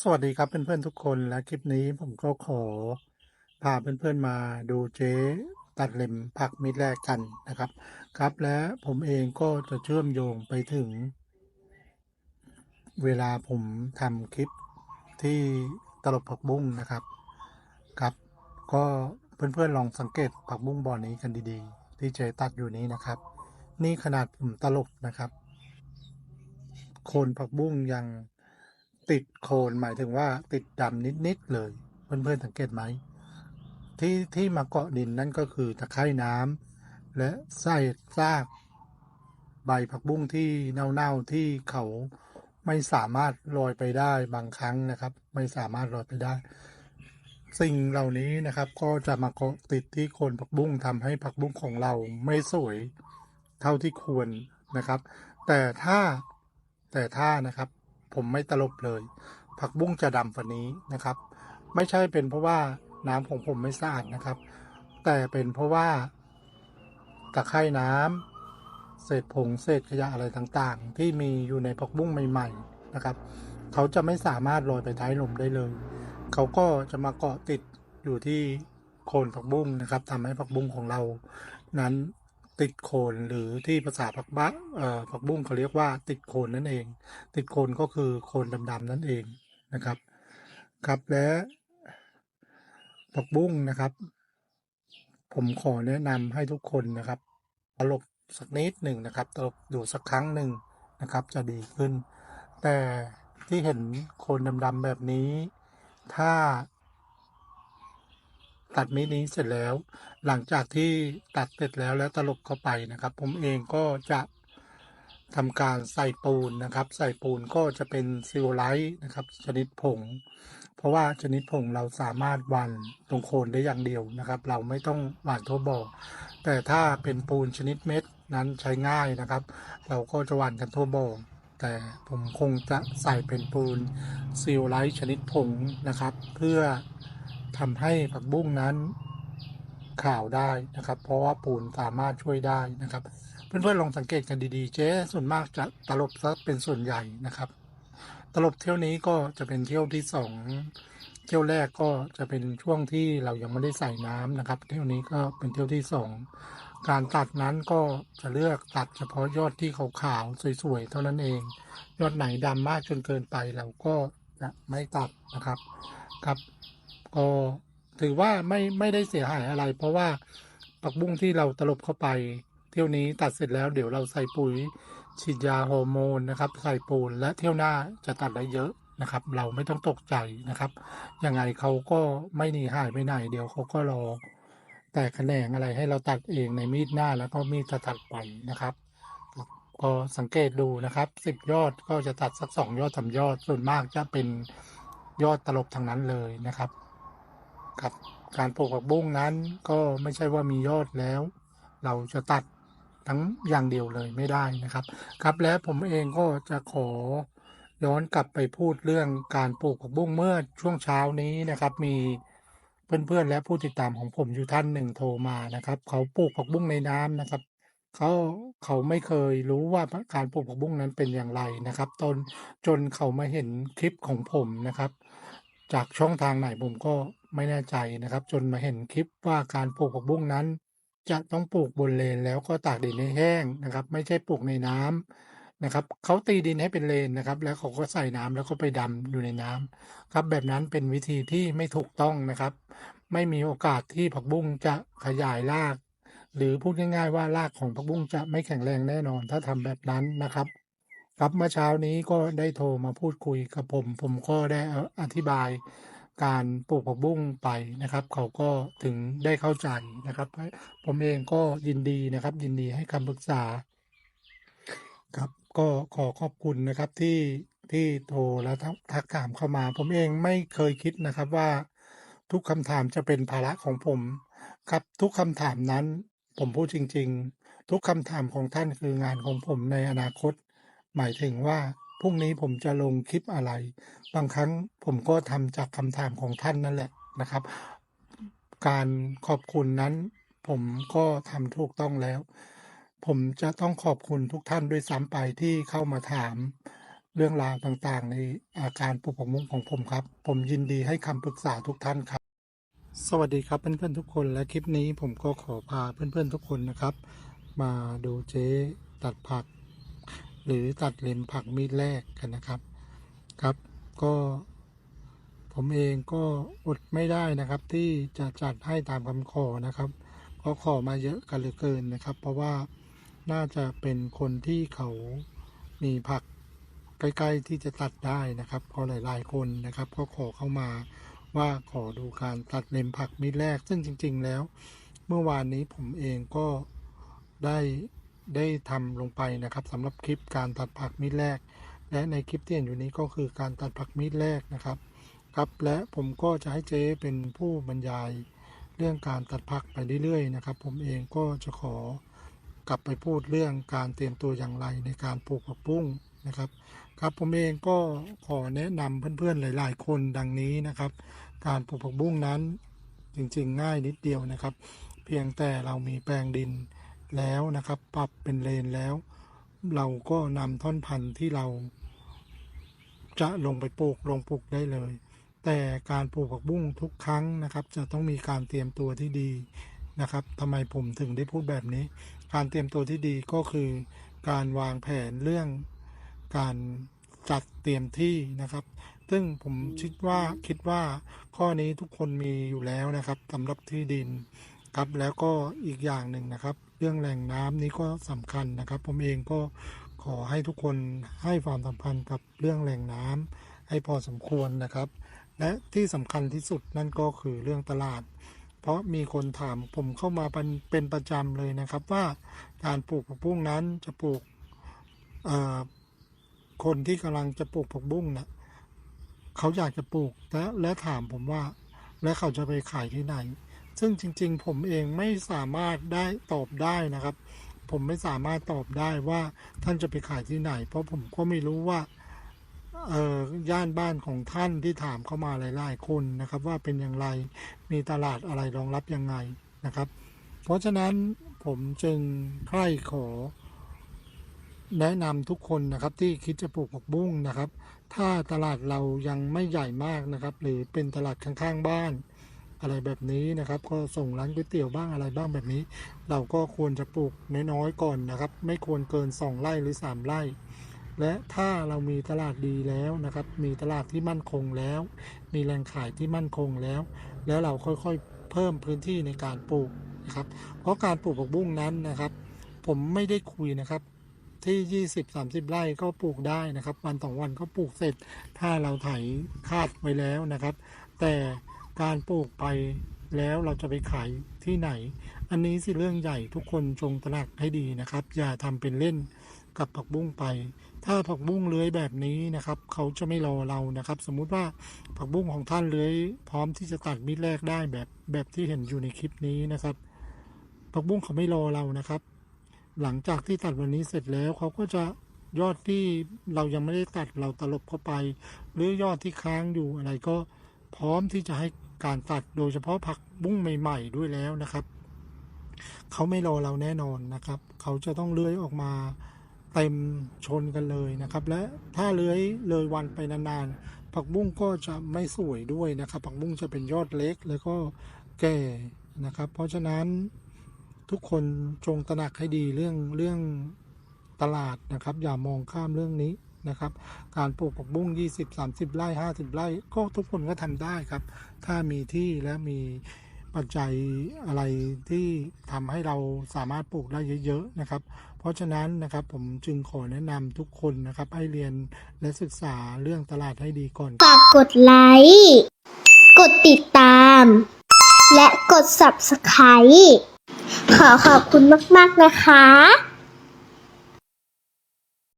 สวัสดีครับเพื่อนๆทุกคนและคลิปนี้ผมก็ขอพาเพื่อนๆมาดูเจ๊ตัดเล็มผักมิตรแรกกันนะครับ ครับและผมเองก็จะเชื่อมโยงไปถึง เวลาผมทำคลิปที่ตลบผักบุ้งนะครับครับ ก็เพื่อนๆลองสังเกตผักบุ้งบ่อนี้กันดีๆ ที่เจ๊ตัดอยู่นี้นะครับ นี่ขนาดผมตลบนะครับ โคนผักบุ้งยัง ติดโคนหมายถึงว่าติดดำนิด ๆ เลย เพื่อน ๆ สังเกตไหม ที่ที่มาเกาะดินนั่นก็คือตะไคร่น้ำและไส้ซากใบผักบุ้งที่เน่า ๆ ที่เขาไม่สามารถลอยไปได้บางครั้งนะครับ ไม่สามารถลอยไปได้ สิ่งเหล่านี้นะครับ ก็จะมาเกาะติดที่โคนผักบุ้งทำให้ผักบุ้งของเราไม่สวยเท่าที่ควรนะครับ แต่ถ้าแต่ถ้านะครับ ผมไม่ตลบเลย ผักบุ้งจะดำฝันนี้นะครับ ไม่ใช่เป็นเพราะว่าน้ำของผมไม่สะอาดนะครับ แต่เป็นเพราะว่าตะไคร่น้ำเศษผงเศษขยะอะไรต่างๆ ที่มีอยู่ในผักบุ้งใหม่ๆนะครับ เขาจะไม่สามารถลอยไปท้ายลมได้เลย เขาก็จะมาเกาะติดอยู่ที่โคนผักบุ้งนะครับทำให้ผักบุ้งของเรานั้น ติดโคนหรือที่ภาษาผักบะเอ่อผักบุ้งเขาเรียกว่า ติดโคนนั่นเอง ติดโคนก็คือโคนดำๆนั่นเองนะครับ ครับและผักบุ้งนะครับ ผมขอแนะนำให้ทุกคนนะครับตลบสักนิดหนึ่งนะครับตลบดูสักครั้งหนึ่งนะครับ จะดีขึ้น แต่ที่เห็นโคนดำๆแบบนี้ ถ้า ตัดมิดนี้เสร็จแล้ว หลังจากที่ตัดเสร็จแล้วแล้วตลบเข้าไปนะครับ ผมเองก็จะทำการใส่ปูนนะครับ ใส่ปูนก็จะเป็นซิลไลท์นะครับ ชนิดผง เพราะว่าชนิดผงเราสามารถวันตรงโคนได้อย่างเดียวนะครับ เราไม่ต้องหว่านทั่วบ่อแต่ถ้าเป็นปูนชนิดเม็ดนั้นใช้ง่ายนะครับ เราก็จะหว่านกันทั่วบ่อแต่ผมคงจะใส่เป็นปูนซิลไลท์ชนิดผงนะครับ เพื่อ ทำให้ผักบุ้งนั้นข่าวได้นะครับ เพราะว่าปูนสามารถช่วยได้นะครับ เพื่อนๆลองสังเกตกันดีๆ เจ๊ส่วนมากจะตลบซะเป็นส่วนใหญ่นะครับ ตลบเที่ยวนี้ก็จะเป็นเที่ยวที่สองเที่ยวแรกก็จะเป็นช่วงที่เรายังไม่ได้ใส่น้ำนะครับ เที่ยวนี้ก็เป็นเที่ยวที่สองการตัดนั้นก็จะเลือกตัดเฉพาะยอดที่ขาวๆสวยๆเท่านั้นเอง ยอดไหนดำมากจนเกินไปเราก็จะไม่ตัดนะครับครับ ก็ถือว่าไม่ไม่ได้เสียหายอะไร เพราะว่าผักบุ้งที่เราตลบเข้าไป เที่ยวนี้ตัดเสร็จแล้วเดี๋ยวเราใส่ปุ๋ยฉีดยาฮอร์โมนนะครับ ใส่ปูนและเที่ยวหน้าจะตัดได้เยอะนะครับ เราไม่ต้องตกใจนะครับยังไงเขาก็ไม่หนีหายไปไหน เดี๋ยวเขาก็รอแต่แขนงอะไรให้เราตัดเองในมีดหน้าแล้วก็มีดถัดไปนะครับ ก็สังเกตดูนะครับสิบยอดก็จะตัดสักสองยอดสามยอดส่วนมากจะเป็นยอดตลบทางนั้นเลยนะครับ ครับการปลูกผักบุ้งนั้นก็ไม่ใช่ว่ามียอดแล้ว เราจะตัดทั้งอย่างเดียวเลยไม่ได้นะครับ ครับและผมเองก็จะขอย้อนกลับไปพูดเรื่องการปลูกผักบุ้งเมื่อช่วงเช้านี้นะครับ มีเพื่อนๆและผู้ติดตามของผมอยู่ท่านหนึ่งโทรมานะครับ เขาปลูกผักบุ้งในน้ำนะครับเขาเขาไม่เคยรู้ว่าการปลูกผักบุ้งนั้นเป็นอย่างไรนะครับตนจนเขามาเห็นคลิปของผมนะครับ จากช่องทางไหนผมก็ ไม่แน่ใจนะครับ จนมาเห็นคลิปว่าการปลูกผักบุ้งนั้น จะต้องปลูกบนเลนแล้วก็ตากดินให้แห้งนะครับ ไม่ใช่ปลูกในน้ำนะครับเขาตีดินให้เป็นเลนนะครับ แล้วเขาก็ใส่น้ำแล้วก็ไปดำอยู่ในน้ำครับแบบนั้นเป็นวิธีที่ไม่ถูกต้องนะครับ ไม่มีโอกาสที่ผักบุ้งจะขยายราก หรือพูดง่าย ๆ ว่ารากของผักบุ้งจะไม่แข็งแรงแน่นอน ถ้าทำแบบนั้นนะครับ ครับเมื่อเช้านี้ก็ได้โทรมาพูดคุยกับผม ผมก็ได้อธิบาย การปลูกผักบุ้งไปนะครับ เขาก็ถึงได้เข้าใจนะครับ ผมเองก็ยินดีนะครับ ยินดีให้คำปรึกษาครับก็ขอขอบคุณนะครับที่ที่โทรและทักถามเข้ามา ผมเองไม่เคยคิดนะครับว่าทุกคำถามจะเป็นภาระของผม ครับทุกคำถามนั้น ผมพูดจริง ๆ ทุกคำถามของท่านคืองานของผมในอนาคต หมายถึงว่า พรุ่งนี้ผมจะลงคลิปอะไร บางครั้งผมก็ทำจากคำถามของท่านนั่นแหละนะครับ การขอบคุณนั้น ผมก็ทำถูกต้องแล้ว ผมจะต้องขอบคุณทุกท่านด้วยซ้ำไปที่เข้ามาถามเรื่องราวต่างๆ ในอาการปลูกผักบุ้งของผมครับ ผมยินดีให้คำปรึกษาทุกท่านครับ สวัสดีครับเพื่อนๆทุกคนและคลิปนี้ผมก็ขอพาเพื่อนๆทุกคนนะครับ มาดูเจ๊ตัดผัก หรือตัดเล็มผักมีดแรกกันนะครับครับ ก็ผมเองก็อดไม่ได้นะครับ ที่จะจัดให้ตามคำขอนะครับก็ขอมาเยอะกันเหลือเกินนะครับ เพราะว่าน่าจะเป็นคนที่เขามีผักใกล้ๆที่จะตัดได้นะครับก็หลายๆคนนะครับ ก็ขอเข้ามาว่าขอดูการตัดเล็มผักมีดแรก ซึ่งจริง ๆ แล้ว เมื่อวานนี้ผมเองก็ได้ ได้ทำลงไปนะครับสำหรับคลิปการตัดผักมีดแรก และในคลิปที่เห็นอยู่นี้ก็คือการตัดผักมีดแรกนะครับครับและผมก็จะให้เจ๊เป็นผู้บรรยายเรื่องการตัดผักไปเรื่อยๆนะครับ ผมเองก็จะขอกลับไปพูดเรื่องการเตรียมตัวอย่างไรในการปลูกผักบุ้งนะครับ ครับผมเองก็ขอแนะนำเพื่อนๆหลาย ๆ คนดังนี้นะครับ การปลูกผักบุ้งนั้นจริงๆง่ายนิดเดียวนะครับ เพียงแต่เรามีแปลงดิน แล้วนะครับ ปรับเป็นเลนแล้ว เราก็นำท่อนพันธุ์ที่เราจะลงไปปลูกลงปลูกได้เลย แต่การปลูกผักบุ้งทุกครั้งนะครับ จะต้องมีการเตรียมตัวที่ดีนะครับทำไมผมถึงได้พูดแบบนี้ การเตรียมตัวที่ดีก็คือ การวางแผนเรื่องการจัดเตรียมที่นะครับ ซึ่งผมคิดว่าคิดว่าข้อนี้ทุกคนมีอยู่แล้วนะครับสำหรับที่ดินครับแล้วก็อีกอย่างหนึ่งนะครับ รื่องแหล่งน้ำนี้ก็สำคัญนะครับ ผมเองก็ขอให้ทุกคนให้ความสำคัญกับเรื่องแหล่งน้ำให้พอสมควรนะครับ และที่สำคัญที่สุดนั่นก็คือเรื่องตลาด เพราะมีคนถามผมเข้ามาเป็นประจำเลยนะครับ ว่าการปลูกผักบุ้งนั้นจะปลูกคนที่กำลังจะปลูกผักบุ้งนะเขาอยากจะปลูกและและถามผมว่า และเขาจะไปขายที่ไหน ซึ่งจริงๆ ผมเองไม่สามารถได้ตอบได้นะครับ ผมไม่สามารถตอบได้ว่าท่านจะไปขายที่ไหน เพราะผมก็ไม่รู้ว่าเอ่อย่านบ้านของท่านที่ถามเข้ามาหลายๆคนนะครับ ว่าเป็นอย่างไรมีตลาดอะไรรองรับยังไงนะครับ เพราะฉะนั้นผมจึงใคร่ขอ แนะนำทุกคนนะครับที่คิดจะปลูกผักบุ้งนะครับ ถ้าตลาดเรายังไม่ใหญ่มากนะครับ หรือเป็นตลาดข้างๆบ้าน อะไรแบบนี้นะครับ ก็ส่งร้านก๋วยเตี๋ยวบ้างอะไรบ้างแบบนี้ เราก็ควรจะปลูกน้อยๆก่อนนะครับ ไม่ควรเกิน 2 ไร่หรือ 3 ไร่ และถ้าเรามีตลาดดีแล้วนะครับ มีตลาดที่มั่นคงแล้ว มีแหล่งขายที่มั่นคงแล้ว แล้วเราค่อยๆเพิ่มพื้นที่ในการปลูกนะครับ เพราะการปลูกผักบุ้งนั้นนะครับ ผมไม่ได้คุยนะครับที่ 20-30 ไร่ก็ปลูกได้นะครับ วันต่อวันก็ปลูกเสร็จ ถ้าเราไถคาดไว้แล้วนะครับ แต่ การปลูกไปแล้วเราจะไปขายที่ไหน อันนี้สิเรื่องใหญ่ทุกคนจงตระหนักให้ดีนะครับ อย่าทำเป็นเล่นกับผักบุ้งไป ถ้าผักบุ้งเลื้อยแบบนี้นะครับ เขาจะไม่รอเรานะครับ สมมุติว่าผักบุ้งของท่านเลื้อยพร้อมที่จะตัดมีดแรกได้แบบแบบที่เห็นอยู่ในคลิปนี้นะครับผักบุ้งเขาไม่รอเรานะครับ หลังจากที่ตัดวันนี้เสร็จแล้วเขาก็จะยอดที่เรายังไม่ได้ตัดเราตลบเข้าไป หรือยอดที่ค้างอยู่อะไรก็พร้อมที่จะให้ การตัดโดยเฉพาะผักบุ้งใหม่ ๆ ด้วยแล้วนะครับ เขาไม่รอเราแน่นอนนะครับ เขาจะต้องเลื้อยออกมาเต็มชนกันเลยนะครับ และถ้าเลื้อยเลยวันไปนานๆผักบุ้งก็จะไม่สวยด้วยนะครับ ผักบุ้งจะเป็นยอดเล็กแล้วก็แก่นะครับ เพราะฉะนั้นทุกคนจงตระหนักให้ดีเรื่องเรื่องตลาดนะครับ อย่ามองข้ามเรื่องนี้ นะครับ การปลูกผักบุ้ง 20 30 ไร่ 50 ไร่ ก็ทุกคนก็ทำได้ครับ ถ้ามีที่และมีปัจจัยอะไรที่ทำให้เราสามารถปลูกได้เยอะๆนะครับ เพราะฉะนั้นนะครับผมจึงขอแนะนำทุกคนนะครับให้เรียนและศึกษาเรื่องตลาดให้ดีก่อนฝากกดไลค์กดติดตาม และกด subscribe ขอขอบคุณมาก ๆ นะคะ